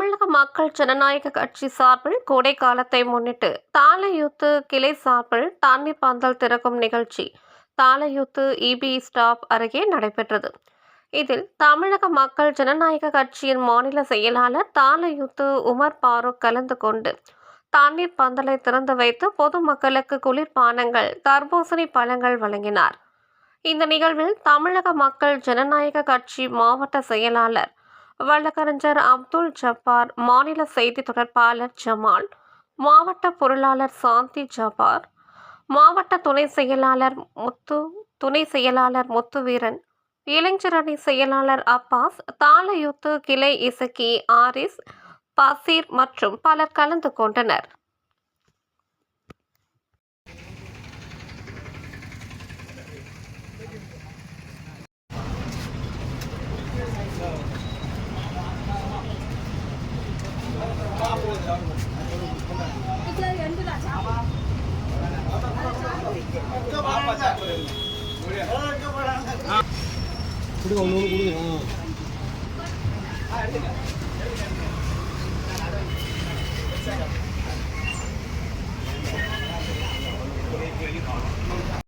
தமிழக மக்கள் ஜனநாயக கட்சி சார்பில் கோடை காலத்தை முன்னிட்டு தாளையூத்து கிளை சார்பில் தண்ணீர் பந்தல் திறக்கும் நிகழ்ச்சி தாளையூத்து இபி ஸ்டாப் அருகே நடைபெற்றது. இதில் தமிழக மக்கள் ஜனநாயக கட்சியின் மாநில செயலாளர் தாளையூத்து உமர் பாரூக் கலந்து கொண்டு தண்ணீர் பந்தலை திறந்து வைத்து பொதுமக்களுக்கு குளிர்பானங்கள் தர்பூசணி பழங்கள் வழங்கினார். இந்த நிகழ்வில் தமிழக மக்கள் ஜனநாயக கட்சி மாவட்ட செயலாளர் வழக்கறிஞர் அப்துல் ஜப்பார் மாநில செய்தி தொடர்பாளர் ஜமால் மாவட்ட பொருளாளர் சாந்தி ஜபார் மாவட்ட துணை செயலாளர் முத்து துணை செயலாளர் முத்துவீரன் இளைஞரணி செயலாளர் அப்பாஸ் தாளையூத்து கிளை இசக்கி ஆரிஸ் பசீர் மற்றும் பலர் கலந்து கொண்டனர். கொடுங்க ஒன்று ஒன்று கொடுங்க ஆ